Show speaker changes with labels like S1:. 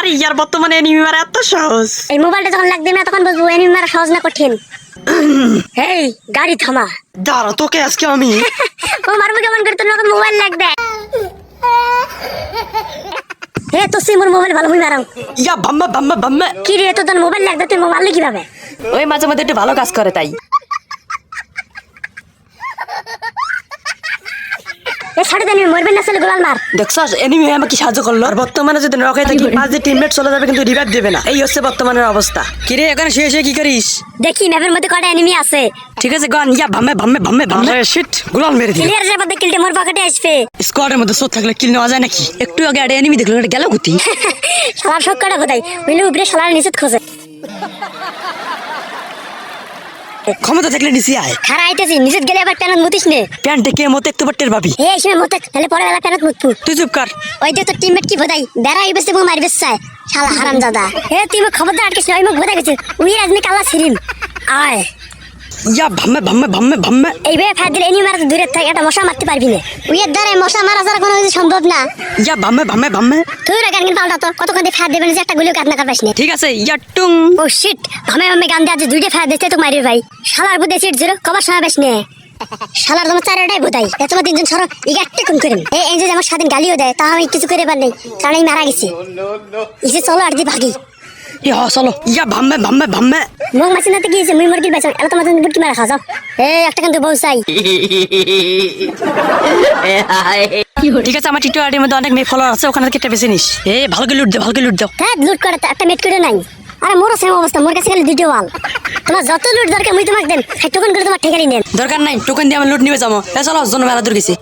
S1: আর ইয়ার বর্তমানে এনিমি মারা এত সহজ।
S2: এই মোবাইলটা যখন লাগবে না তখন বুঝব এনিমি মারা সহজ না কঠিন। হেই গাড়ি থামা।
S1: দাঁড়া তোকে আজকে আমি
S2: ও মারবো কেমন করে? তোর নতুন মোবাইল লাগবে। হে তো সিমুর মোবাইল ভালো মারাম
S1: ইয়া বাম্মা বাম্মা বাম্মা।
S2: কি রে তোর মোবাইল লাগবে তুই মোবাইল কীভাবে?
S1: ওই মাঝে মধ্যে একটু ভালো কাজ করে তাই।
S2: এ ছাড়ে দেন মরবেন না ছেলে গোলাল মার।
S1: দেখছস? এনিমি আমাকে সাহায্য করল। আর বর্তমানে যদি নখাই থাকি পাঁচ যে টিমমেট চলে যাবে কিন্তু রিভাইভ দেবে না। এই হচ্ছে বর্তমানের অবস্থা। কিরে এখানে শুয়ে শুয়ে কি করিস?
S2: দেখি ম্যাপের মধ্যে কটা এনিমি আছে।
S1: ঠিক আছে গন ইয়া ভাম্মে ভাম্মে ভাম্মে ভাম্মে শিট গুলাল মেরে দিল।
S2: ক্লিয়ার যাবার দেখলে মোর পকেটে আসবে।
S1: স্কোয়াডের মধ্যে সোত থাকলে কিল নেওয়া যায় নাকি? একটু আগে এনিমি দেখল এটা গেল গুতি
S2: শালার শখ কটা কোথায়? বুঝলি উপরে শালার নিচে খোঁজে।
S1: ক্ষমতা থাকলে নিচে আয়।
S2: খারা আইতেছি নিচে গেলে আবার প্যানত মুতিস নে।
S1: প্যান্টে কে মতে একটু টের পাবি
S2: এই সময় মতে তাহলে পরে বেলা প্যানত মুতবু।
S1: তুই চুপ কর।
S2: ওই যে তোর টিমমেট কি বোধাই? বেড়া এই বেসে মারি বেসায় শালা হারাম দাদা হে তুই মোক খবরদার আটকিস না ওই মোক বোধা গেছে উই আজমি কালা সিরিম আয়।
S1: ইয়া ভাম্মে ভাম্মে ভাম্মে ভাম্মে।
S2: এই বে দিলে এনি মারা দূরে থাকে একটা মশা মারতে পারবি না। উইয়ের দ্বারা মশা মারা ছাড়া কোনো কিছু সম্ভব না।
S1: ইয়া ভাম্মে ভাম্মে ভাম্মে।
S2: তুই রা গান পাল্টা তো কতক্ষণ দিয়ে ফায়ার দেবেন যে একটা গুলিও কাটনা কাটবাস না।
S1: ঠিক আছে ইয়া টুং।
S2: ও শিট আমি আমি গান দিয়ে আজ দুইটা ফায়ার দিতে তো মারি ভাই। শালার বুদ্ধি সিট জিরো কবার সময় বেশ নে। শালার তোমার চারটাই বোধাই। তোমার তিনজন সরো একটা কোন করেন এই যে আমার স্বাধীন গালিও দেয় তা আমি কিছু করে পার নেই কারণ আমি মারা গেছি। চলো আর দি ভাগি।
S1: ইয়া হ চলো। ইয়া ভাম্মে ভাম্মে ভাম্মে।
S2: মুখ মাছি নাতে মুই মুরগির বেচন। এলা তোমার বুটকি মারা খাও যাও এই একটা কিন্তু বউ চাই।
S1: ঠিক আছে আমার টিটো আইডির মধ্যে অনেক মেয়ে ফলোয়ার আছে ওখানে একটা বেছে নিস এ ভালো করে লুট দে ভালো করে লুট দাও
S2: হ্যাঁ লুট করে একটা মেট করে নাই। আরে মোরও সেম অবস্থা মোর কাছে খালি দুটো ওয়াল তোমার যত লুট দরকার মুই তোমাকে দেন টোকন করে তোমার ঠেকারি নেন
S1: দরকার নাই টোকেন দিয়ে আমি লুট নিবে যাব এ চলো জন মেলা দূর গেছি।